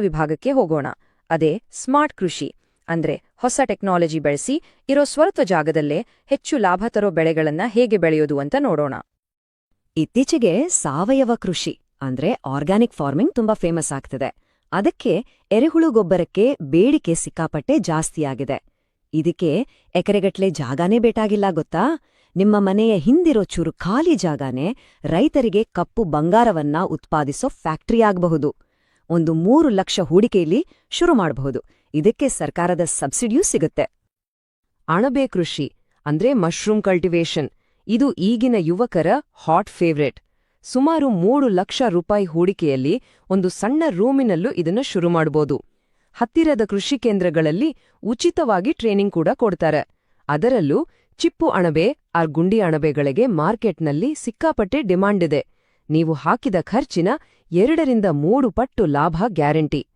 ವಿಭಾಗಕ್ಕೆ ಹೋಗೋಣ. ಅದೇ ಸ್ಮಾರ್ಟ್ ಕೃಷಿ, ಅಂದ್ರೆ ಹೊಸ ಟೆಕ್ನಾಲಜಿ ಬಳಸಿ, ಇರೋ ಸ್ವಲ್ಪ ಜಾಗದಲ್ಲೇ ಹೆಚ್ಚು ಲಾಭ ತರೋ ಬೆಳೆಗಳನ್ನ ಹೇಗೆ ಬೆಳೆಯೋದು ಅಂತ ನೋಡೋಣ. ಇತ್ತೀಚೆಗೆ ಸಾವಯವ ಕೃಷಿ, ಅಂದ್ರೆ ಆರ್ಗ್ಯಾನಿಕ್ ಫಾರ್ಮಿಂಗ್ ತುಂಬಾ ಫೇಮಸ್ ಆಗ್ತಿದೆ. ಅದಕ್ಕೆ ಎರೆಹುಳು ಗೊಬ್ಬರಕ್ಕೆ ಬೇಡಿಕೆ ಸಿಕ್ಕಾಪಟ್ಟೆ ಜಾಸ್ತಿಯಾಗಿದೆ ಇದಕ್ಕೆ ಎಕರೆಗಟ್ಲೆ ಜಾಗಾನೇ ಬೇಕಾಗಿಲ್ಲ ಗೊತ್ತಾ? ನಿಮ್ಮ ಮನೆಯ ಹಿಂದಿರೋ ಚೂರು ಖಾಲಿ ಜಾಗಾನೇ ರೈತರಿಗೆ ಕಪ್ಪು ಬಂಗಾರವನ್ನ ಉತ್ಪಾದಿಸೋ ಫ್ಯಾಕ್ಟರಿ ಆಗಬಹುದು. ಒಂದು ಮೂರು ಲಕ್ಷ ಹೂಡಿಕೆಯಲ್ಲಿ ಶುರು ಮಾಡಬಹುದು. ಇದಕ್ಕೆ ಸರ್ಕಾರದ ಸಬ್ಸಿಡಿಯೂ ಸಿಗುತ್ತೆ. ಅಣಬೆ ಕೃಷಿ, ಅಂದ್ರೆ ಮಶ್ರೂಮ್ ಕಲ್ಟಿವೇಷನ್. ಇದು ಈಗಿನ ಯುವಕರ ಹಾಟ್ ಫೇವ್ರೇಟ್. ಸುಮಾರು ಮೂರು ಲಕ್ಷ ರೂಪಾಯಿ ಹೂಡಿಕೆಯಲ್ಲಿ ಒಂದು ಸಣ್ಣ ರೂಮಿನಲ್ಲೂ ಇದನ್ನು ಶುರು ಮಾಡಬಹುದು. ಹತ್ತಿರದ ಕೃಷಿ ಕೇಂದ್ರಗಳಲ್ಲಿ ಉಚಿತವಾಗಿ ಟ್ರೈನಿಂಗ್ ಕೂಡ ಕೊಡ್ತಾರೆ. ಅದರಲ್ಲೂ ಚಿಪ್ಪು ಅಣಬೆ, ಆರ್ ಗುಂಡಿ ಅಣಬೆಗಳಿಗೆ ಮಾರ್ಕೆಟ್ನಲ್ಲಿ ಸಿಕ್ಕಾಪಟ್ಟೆ ಡಿಮಾಂಡ್ ಇದೆ. ನೀವು ಹಾಕಿದ ಖರ್ಚಿನ ಎರಡರಿಂದ ಮೂರು ಪಟ್ಟು ಲಾಭ ಗ್ಯಾರಂಟಿ.